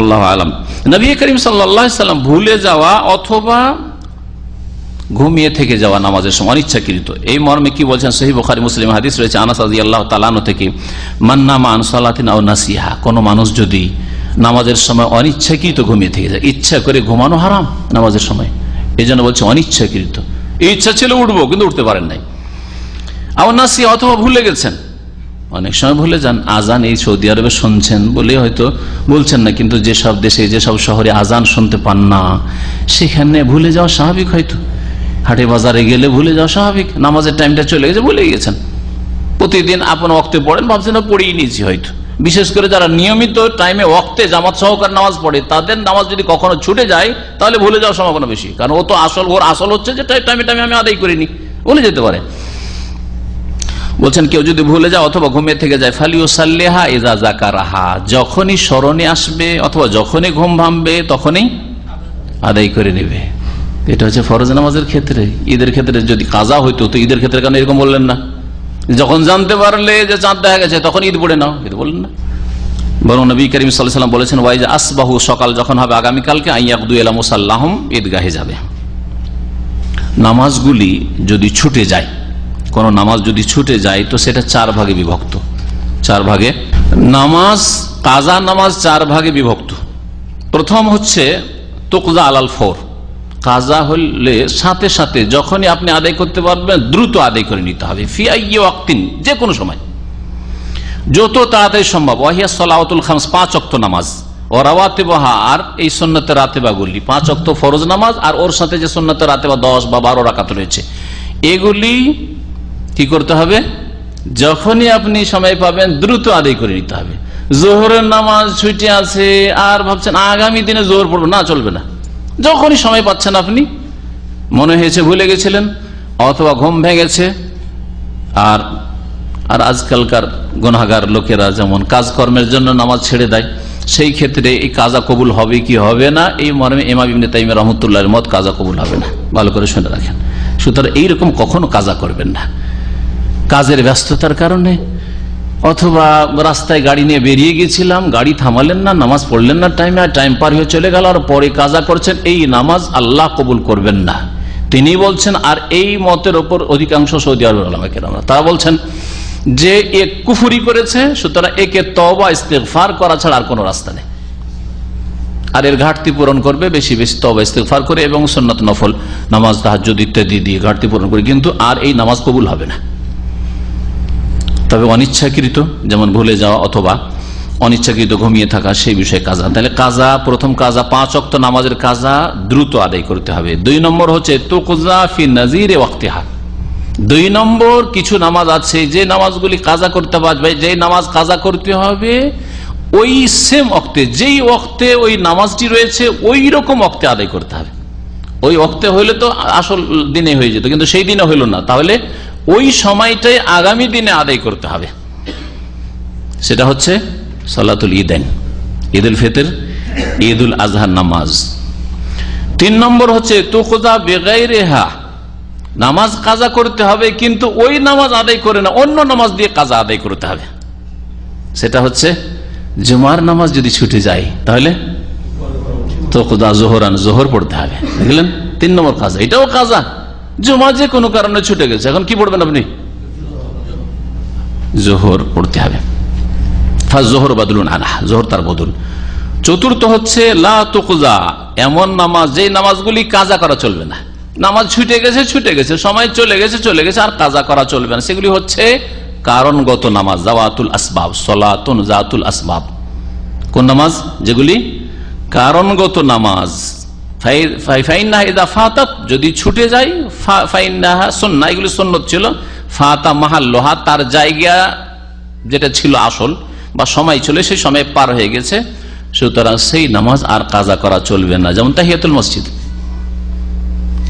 আল্লাহ আলম। নবী করিম সাল্লাম ভুলে যাওয়া অথবা ঘুমিয়ে থেকে যাওয়া নামাজের সময় অনিচ্ছাকৃত। এই মর্মে কি বলছেন? সহি বখারি, মুসলিম হাদিস রয়েছে, আনাস আল্লাহ তালানো থেকে মান্নামা আনসালাতিন আও নাসিহা কোনো মানুষ যদি নামাজের সময় অনিচ্ছাকৃত ঘুমিয়ে থেকে যায়, ইচ্ছা করে ঘুমানো হারাম নামাজের সময়। এই জন্য বলছে অনিচ্ছাকৃত। ইচ্ছা ছিল উঠবো, কিন্তু উঠতে পারেন নাই। আও নাসিহা অথবা ভুলে গেছেন। অনেক সময় ভুলে যান, আজান এই সৌদি আরবে শুনছেন বলে হয়তো বলছেন না, কিন্তু যেসব দেশে, যেসব শহরে আজান শুনতে পান না, সেখানে ভুলে যাওয়া স্বাভাবিক হয়তো। হাটে বাজারে গেলে ভুলে যাওয়া স্বাভাবিক, নামাজের টাইমটা চলে গেছে, ভুলে গেছেন। প্রতিদিন আপন অক্তে পড়েন, ভাবছেন না পড়েই নিয়েছি হয়তো। বিশেষ করে যারা নিয়মিত টাইমে অক্তে জামাত সহকার নামাজ পড়ে, তাদের নামাজ যদি কখনো ছুটে যায়, তাহলে ভুলে যাওয়ার সম্ভাবনা বেশি। কারণ ও তো আসল, ওর আসল হচ্ছে যে টাইমে টাইমে আমি আদায় করিনি ভুলে যেতে পারে বলছেন, কেউ যদি ভুলে যায় অথবা ঘুমিয়ে থেকে যায় ফালিও সাল্লেহা এজা জাকারাহা যখনই স্মরণে আসবে অথবা যখনই ঘুম ভাঙবে, তখনই আদায় করে নেবে। এটা হচ্ছে ফরজ নামাজের ক্ষেত্রে। ঈদের ক্ষেত্রে যদি কাজা হইতো, তো ঈদের ক্ষেত্রে কেন এরকম বললেন না? যখন জানতে পারলে যে চাঁদ দেখা গেছে, তখন ঈদ পড়ে নাও। ঈদ বললেন না। বরং নবী করিম সাল্লাম বলেছেন, ওয়াইজ আসবাহু, সকাল যখন হবে আগামীকালকে আইয়াকদু এলা মুসাল্লাহম ঈদগাহে যাবে। নামাজগুলি যদি ছুটে যায় কোন নামাজ যদি ছুটে যায়, তো সেটা চার ভাগে বিভক্ত। চার ভাগে নামাজ কাজা নামাজ চার ভাগে বিভক্ত। প্রথম হচ্ছে তোকজা আলাল ফোর। কাজা হলে সাথে সাথে যখনই আপনি আদায় করতে পারবেন, দ্রুত আদায় করে নিতে হবে। ফিআইয়ে যে কোনো সময়। যত তাড়াতাড়ি সম্ভব। ওয়াহিয়া সলাউতুল খামস, পাঁচ অক্ত নামাজ। ও রাওয়াতে বাহা আর এই সন্ন্যতে রাতেবাগুলি পাঁচ অক্ত ফরজ নামাজ, আর ওর সাথে যে সন্ন্যতে রাতে বা দশ বা বারো রাকাত রয়েছে। এগুলি কি করতে হবে? যখনই আপনি সময় পাবেন, দ্রুত আদায় করে নিতে হবে। জোহরের নামাজ ছুটি আছে, আর ভাবছেন, আগামী দিনে জোহর পড়বে। না, চলবে না। যখনই সময় পাচ্ছেন আপনি, মনে হয়েছে ভুলে গেছিলেন, অথবা ঘুম ভেঙেছে, আর আর আজকালকার গুনাগার লোকেরা যেমন কাজকর্মের জন্য নামাজ ছেড়ে দেয়, সেই ক্ষেত্রে এই কাজা কবুল হবে কি হবে না? এই মর্মে এমাম ইবনে তাইমে রহমতুল্লাহর মত কাজা কবুল হবে না। ভালো করে শুনে রাখেন। সুতরাং এইরকম কখনো কাজা করবেন না। কাজের ব্যস্ততার কারণে, অথবা রাস্তায় গাড়ি নিয়ে বেরিয়ে গেছিলাম, গাড়ি থামালেন না, নামাজ পড়লেন না টাইমে আর টাইম পার হয়ে চলে গেল, আর পরে কাজা করছেন, এই নামাজ আল্লাহ কবুল করবেন না। তিনি বলছেন, আর এই মতের ওপর অধিকাংশ সৌদি আরব আলমাকেরামরা তারা বলছেন, যে এ কুফুরি করেছে, সুতরাং একে তবা ইস্তেফার করা ছাড়া আর কোনো রাস্তা নেই। আর এর ঘাটতি পূরণ করবে, বেশি বেশি তবা ইস্তেফার করে এবং সন্ন্যত নফল, নামাজ তাহাজুদ ইত্যাদি দিয়ে ঘাটতি পূরণ করে, কিন্তু আর এই নামাজ কবুল হবে না। তবে অনিচ্ছাকৃত, যেমন ভুলে যাওয়া অথবা অনিচ্ছাকৃত ঘুমিয়ে থাকা সেই বিষয়ে কাজা। তাহলে কাজা, প্রথম কাজা, পাঁচ অক্ত নামাজের কাজা দ্রুত আদায় করতে হবে। দুই নম্বর হচ্ছে তোকজা ফি নাজির ওয়াক্তিহা। দুই নম্বর কিছু নামাজ আছে, যে নামাজগুলি কাজা করতে পারবে যে নামাজ কাজা করতে হবে, ওই সেম অক্তে যেই অক্তে ওই নামাজটি রয়েছে, ওই রকম অক্তে আদায় করতে হবে। ওই অক্তে হইলে তো আসল দিনে হয়ে যেত, কিন্তু সেই দিনে হইল না। তাহলে ওই সময়টাই আগামী দিনে আদায় করতে হবে। সেটা হচ্ছে সালাতুল ঈদান ঈদ উল ফিতর ঈদ উল আজহার নামাজ। তিন নম্বর হচ্ছে তুকদা বেগাই রেহা নামাজ কাজা করতে হবে, কিন্তু ওই নামাজ আদায় করে না, অন্য নামাজ দিয়ে কাজা আদায় করতে হবে। সেটা হচ্ছে, জুমার নামাজ যদি ছুটে যায়, তাহলে তোকদা জোহরান জোহর পড়তে হবে। বুঝলেন তিন নম্বর কাজা, এটাও কাজা। জুমা যে কোনো কারণে ছুটে গেছে। এখন কি পড়বেন আপনি? জোহর পড়তে হবে। জোহর বাদুলুন আনা জোহর তার বদুল চতুর্থ হচ্ছে, লা তুকজা এমন নামাজ, যেই নামাজগুলি কাজা করা চলবে না। নামাজ ছুটে গেছে ছুটে গেছে, সময় চলে গেছে চলে গেছে, আর কাজা করা চলবে না। সেগুলি হচ্ছে কারণগত নামাজ, জাওয়াতুল আসবাব, সলাতুন জাতুল আসবাব। কোন নামাজ? যেগুলি কারণগত নামাজ। যদি ছুটে যায় সন্না এগুলি সন্ন্যত ছিল। ফাতা মাহাল লোহা, তার জায়গা যেটা ছিল আসল বা সময় ছিল, সেই সময় পার হয়ে গেছে। সুতরাং সেই নামাজ আর কাজা করা চলবে না। যেমন তাহিয়াতুল মসজিদ।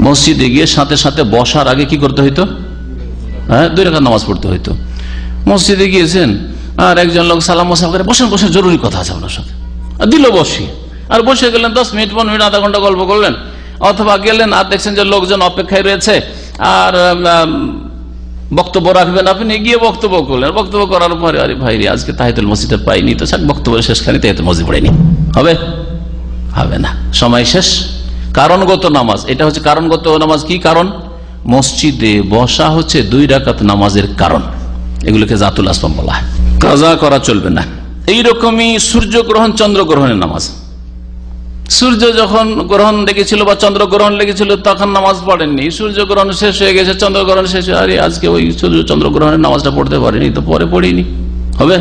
মসজিদে গিয়ে সাথে সাথে বসার আগে কি করতে হইতো? হ্যাঁ দুই রেখা নামাজ পড়তে হইতো। মসজিদে গিয়েছেন, আর একজন লোক সালাম মোসাম করে, বসেন বসেন, জরুরি কথা আছে আপনার সাথে। দিল বসি। আর বসে গেলেন দশ মিনিট, পনেরো মিনিট, আধা ঘণ্টা গল্প করলেন। অথবা গেলেন আর দেখছেন যে লোকজন অপেক্ষায় রয়েছে আর বক্তব্য রাখবেন। আপনি গিয়ে বক্তব্য করলেন। বক্তব্য করার পরে, আরে ভাই আজকে তাহিতুল মসজিদে পাইনি তো সাক বক্তব্য শেষখানে তাহিতুল মসজিদ পড়েনি। হবে? হবে না। সময় শেষ। কারণগত নামাজ। এটা হচ্ছে কারণগত নামাজ। কি কারণ? মসজিদে বসা হচ্ছে দুই রাকাত নামাজের কারণ। এগুলোকে জাতুল আসলাম বলা হয়। কাজা করা চলবে না। এইরকমই সূর্যগ্রহণ, চন্দ্রগ্রহণের নামাজ। সূর্য যখন গ্রহণ লেগেছিল বা চন্দ্র গ্রহণ লেগেছিল, তখন নামাজ পড়েননি। সূর্য গ্রহণ শেষ হয়ে গেছে চন্দ্রগ্রহণ শেষ হয়ে আরে, আজকে ওই সূর্য চন্দ্রগ্রহণের নামাজটা পড়তে পারিনি, তো পরে পড়িনি। হবে?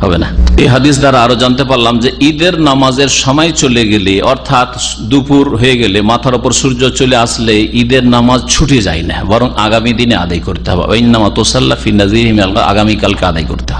হবে না। এই হাদিস দ্বারা আরও জানতে পারলাম যে ঈদের নামাজের সময় চলে গেলে, অর্থাৎ দুপুর হয়ে গেলে, মাথার উপর সূর্য চলে আসলে ঈদের নামাজ ছুটে যায় না, বরং আগামী দিনে আদায় করতে হবে। ওই নামা তোসাল্লা আগামীকালকে আদায় করতে হবে।